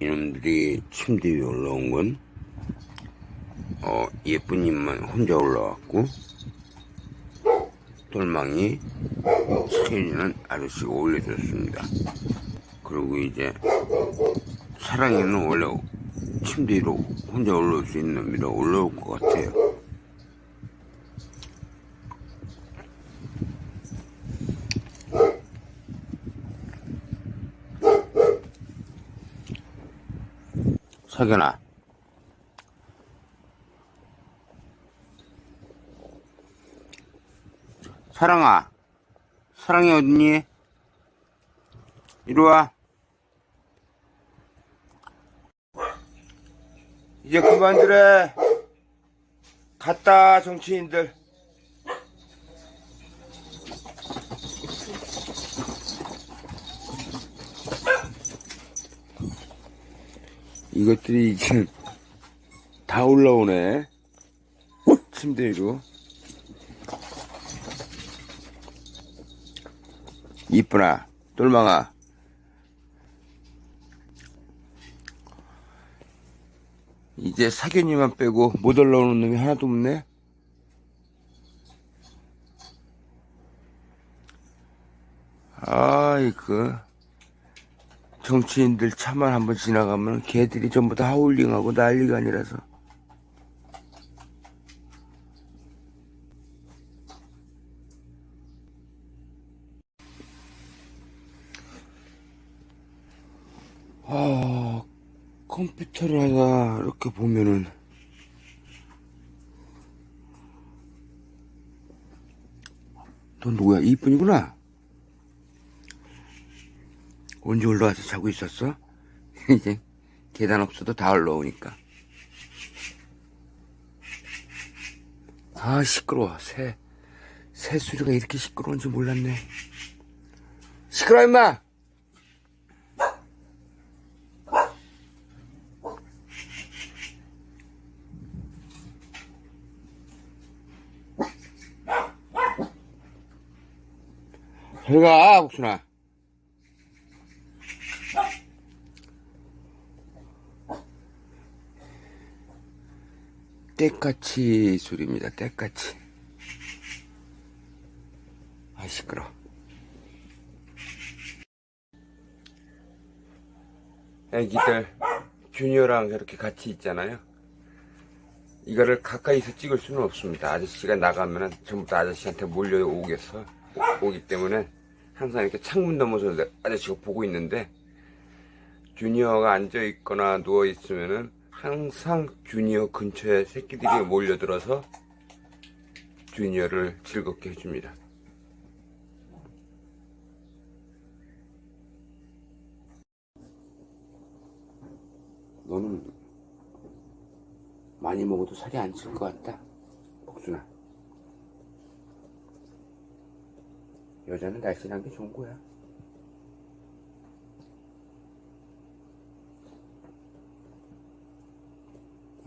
이놈들이 침대 위에 올라온 건, 어, 예쁜 님만 혼자 올라왔고, 돌망이 스케일은 아저씨가 올려줬습니다. 그리고 이제, 사랑이는 원래 침대 위로 혼자 올라올 수 있는 놈이라 올라올 것 같아요. 석연아. 사랑아. 사랑이 어딨니? 이리 와. 이제 그만들래 갔다, 정치인들. 이것들이 이제 다 올라오네. 침대 위로. 이쁘나, 똘망아. 이제 사견이만 빼고 못 올라오는 놈이 하나도 없네. 아이, 그, 정치인들 차만 한번 지나가면 걔들이 전부 다 하울링하고 난리가 아니라서. 아, 컴퓨터를 하다 이렇게 보면은 너 누구야? 이쁜이구나. 언제 올라와서 자고 있었어? 이제 계단 없어도 다 올라오니까. 아 시끄러워. 새, 새 소리가 이렇게 시끄러운지 몰랐네. 시끄러워 임마! 저리 가, 복순아. 때까치 소리입니다, 때까치. 아, 시끄러. 애기들, 주니어랑 저렇게 같이 있잖아요. 이거를 가까이서 찍을 수는 없습니다. 아저씨가 나가면은 전부 다 아저씨한테 몰려오겠어. 오기 때문에 항상 이렇게 창문 넘어서 아저씨가 보고 있는데 주니어가 앉아 있거나 누워 있으면은 항상 주니어 근처에 새끼들이 몰려들어서 주니어를 즐겁게 해줍니다. 너는 많이 먹어도 살이 안 찔 것 같다. 복순아. 여자는 날씬한 게 좋은 거야.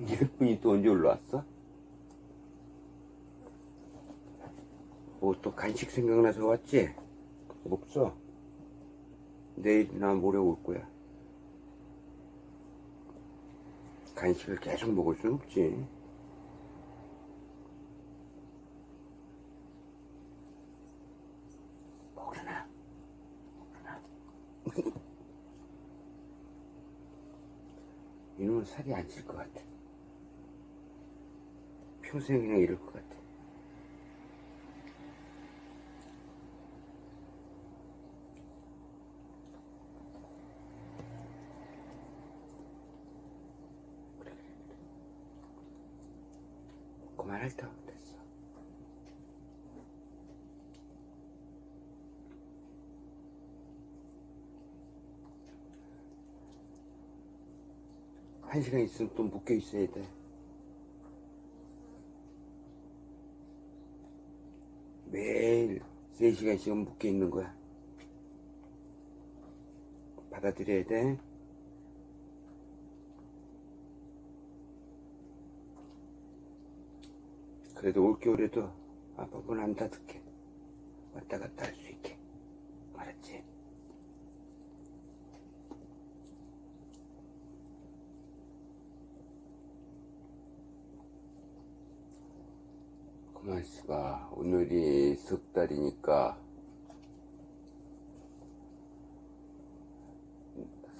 예쁜이 또 언제 올라왔어? 뭐 또 간식 생각나서 왔지? 없어. 내일이나 모레 올 거야. 간식을 계속 먹을 순 없지. 먹으나. 먹으나. 이놈은 살이 안 찔 것 같아. 평생 그냥 이럴 것 같아. 그만할 때 됐어. 한 시간 있으면 또 묶여 있어야 돼. 매일 3시간씩은 묶여 있는 거야. 받아들여야 돼. 그래도 올겨울에도 아빠 문안 닫을게. 왔다 갔다 할 수 있게. 알았지? 가만있어봐. 오늘이 석 달이니까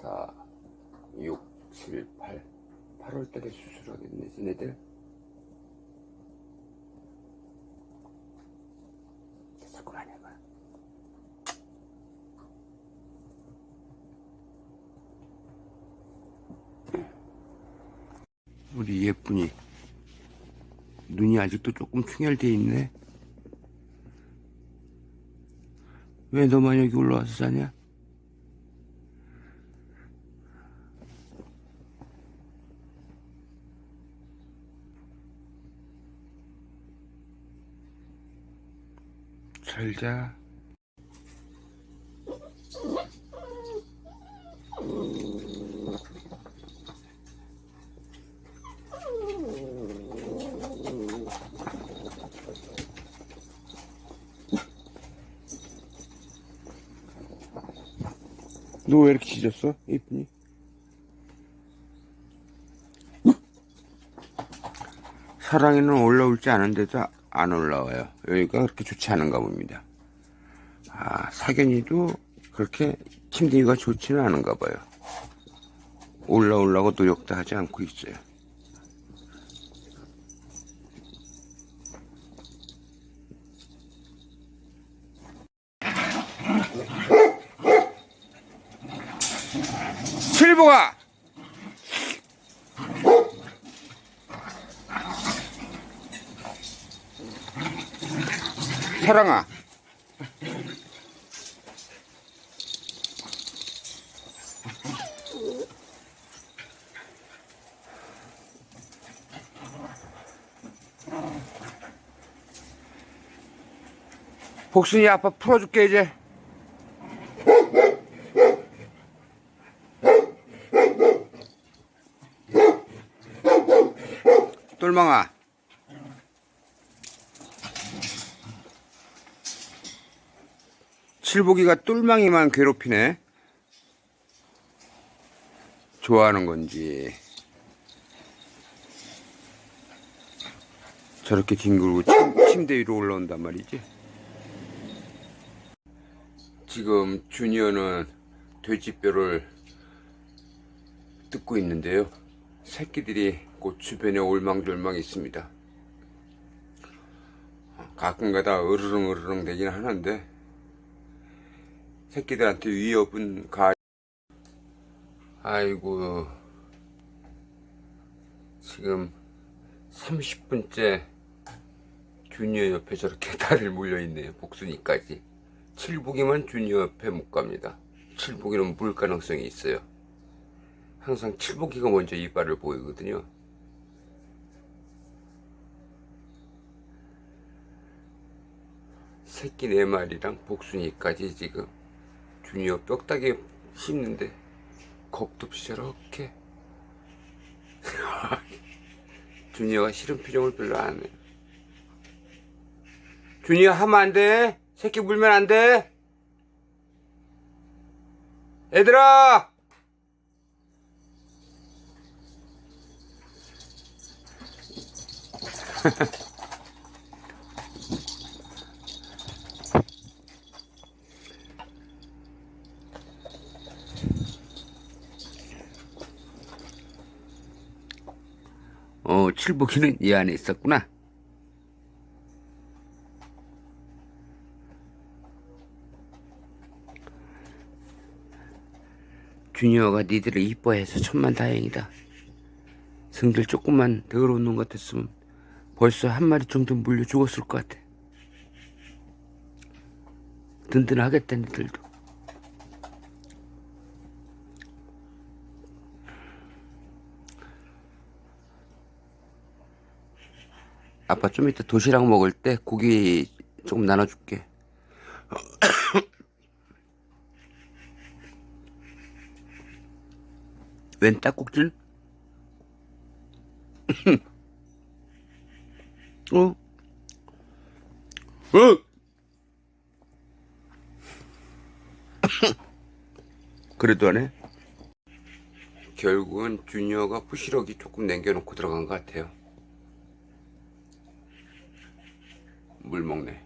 4, 6, 7, 8 8월 달에 수술하겠네 쟤네들. 됐어 그만해봐. 우리 예쁜이 눈이 아직도 조금 충혈돼 있네 왜 너만 여기 올라와서 자냐? 잘 자. 너 왜 이렇게 짖었어? 이쁜이? 사랑이는 올라올지 않은데도 안 올라와요. 여기가 그렇게 좋지 않은가 봅니다. 아, 사견이도 그렇게 힘들기가 좋지는 않은가 봐요. 올라오려고 노력도 하지 않고 있어요. 칠보가! 사랑아. 복순이 아빠 풀어줄게 이제. 똘망아. 칠보기가 똘망이만 괴롭히네. 좋아하는 건지. 저렇게 뒹굴고 침, 침대 위로 올라온단 말이지. 지금 주니어는 돼지뼈를 뜯고 있는데요. 새끼들이 곧 주변에 올망졸망 있습니다. 가끔가다 으르렁 으르렁 되긴 하는데 새끼들한테 위협은 가. 아이고 지금 30분째 주니어 옆에 저렇게 다들 몰려 있네요. 복순이까지. 칠복이만 주니어 옆에 못 갑니다. 칠복이는 물 가능성이 있어요. 항상 칠복이가 먼저 이빨을 보이거든요. 새끼 네 마리랑 복순이까지 지금 주니어 뼈다귀 씹는데 겁도 없이 저렇게 주니어가 싫은 표정을 별로 안 해요. 주니어 하면 안 돼. 새끼 물면 안 돼. 얘들아! 어, 칠복이는 이 안에 있었구나. 주니어가 니들을 이뻐해서 천만 다행이다. 승들 조금만 더러운 놈 같았으면 벌써 한 마리 정도 물려 죽었을 것 같아. 든든하겠다, 니들도. 아빠 좀 이따 도시락 먹을 때 고기 조금 나눠줄게. 웬 딱꼭질? 어? 어? 그래도 안 해? 결국은 주니어가 부시러기 조금 남겨놓고 들어간 것 같아요. 물 먹네.